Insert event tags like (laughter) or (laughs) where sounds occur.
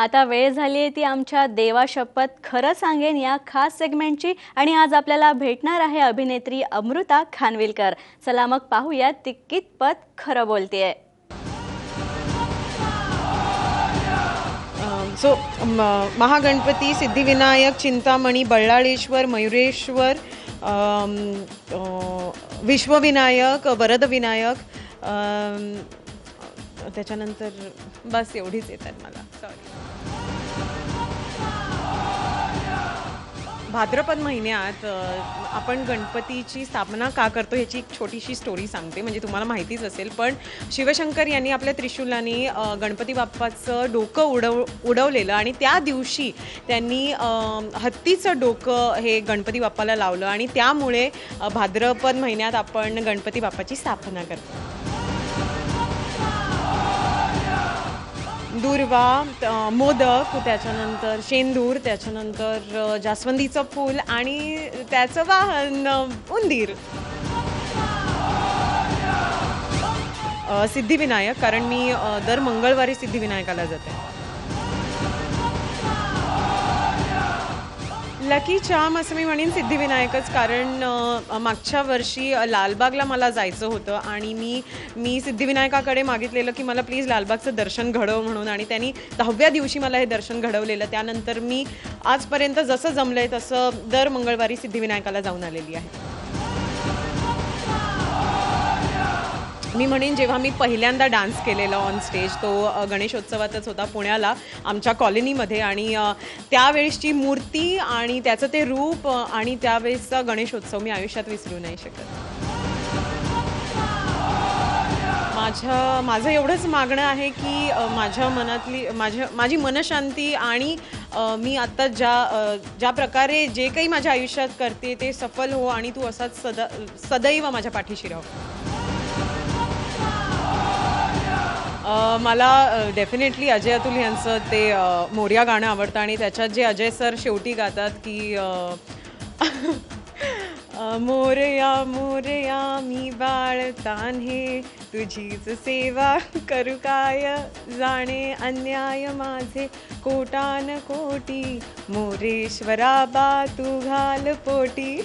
आता वेळ झाली आहे ती आमच्या देवा शपथ खरं सांगेन या खास सेगमेंटची आणि आज आपल्याला भेटणार आहे अभिनेत्री अमृता खानविलकर. चला मग पाहूया ती कितपत खरं बोलतेय. सो महागणपती सिद्धिविनायक चिंतामणी बल्लाळेश्वर मयुरेश्वर विश्वविनायक वरदविनायक त्याच्यानंतर बस एवढीच येतात मला. सॉरी भाद्रपद महिन्यात आपण गणपतीची स्थापना का करतो ह्याची एक छोटीशी स्टोरी सांगते. म्हणजे तुम्हाला माहितीच असेल पण शिवशंकर यांनी आपल्या त्रिशूलाने गणपती बाप्पाचं डोकं उडव उडवलेलं आणि त्या दिवशी त्यांनी हत्तीचं डोकं हे गणपती बाप्पाला लावलं आणि त्यामुळे भाद्रपद महिन्यात आपण गणपती बाप्पाची स्थापना करतो. दुर्वा मोदक त्याच्यानंतर शेंदूर त्याच्यानंतर जास्वंदीचं फूल आणि त्याचं वाहन उंदीर. सिद्धिविनायक कारण मी दर मंगळवारी सिद्धिविनायकाला जाते. लकी चाम असं मी म्हणेन सिद्धिविनायकच कारण मागच्या वर्षी लालबागला मला जायचं होतं आणि मी मी सिद्धिविनायकाकडे मागितलेलं की मला प्लीज लालबागचं दर्शन घडव म्हणून आणि त्यांनी दहाव्या दिवशी मला हे दर्शन घडवलेलं. त्यानंतर मी आजपर्यंत जसं जमलंय तसं दर मंगळवारी सिद्धिविनायकाला जाऊन आलेली आहे. मी म्हणेन जेव्हा मी पहिल्यांदा डान्स केलेला ऑन स्टेज तो गणेशोत्सवातच होता पुण्याला आमच्या कॉलनीमध्ये आणि त्यावेळेसची मूर्ती आणि त्याचं ते रूप आणि त्यावेळेसचा गणेशोत्सव मी आयुष्यात विसरू नाही शकत. माझ्या माझं एवढंच मागणं आहे की माझ्या मनातली माझ्या माझी मनशांती आणि मी आत्ता ज्या ज्या प्रकारे जे काही माझ्या आयुष्यात करते ते सफल हो आणि तू असाच सदा सदैव माझ्या पाठीशी राहो. मला डेफिनेटली अजय अतुल यांचं ते मोर्या गाणं आवडतं आणि त्याच्यात जे अजय सर शेवटी गातात की (laughs) मोरया मोरया मी बाळ तान्हे तुझीच सेवा करू काय? जाणे अन्याय माझे कोटान कोटी मोरेश्वरा बा तू घाल पोटी.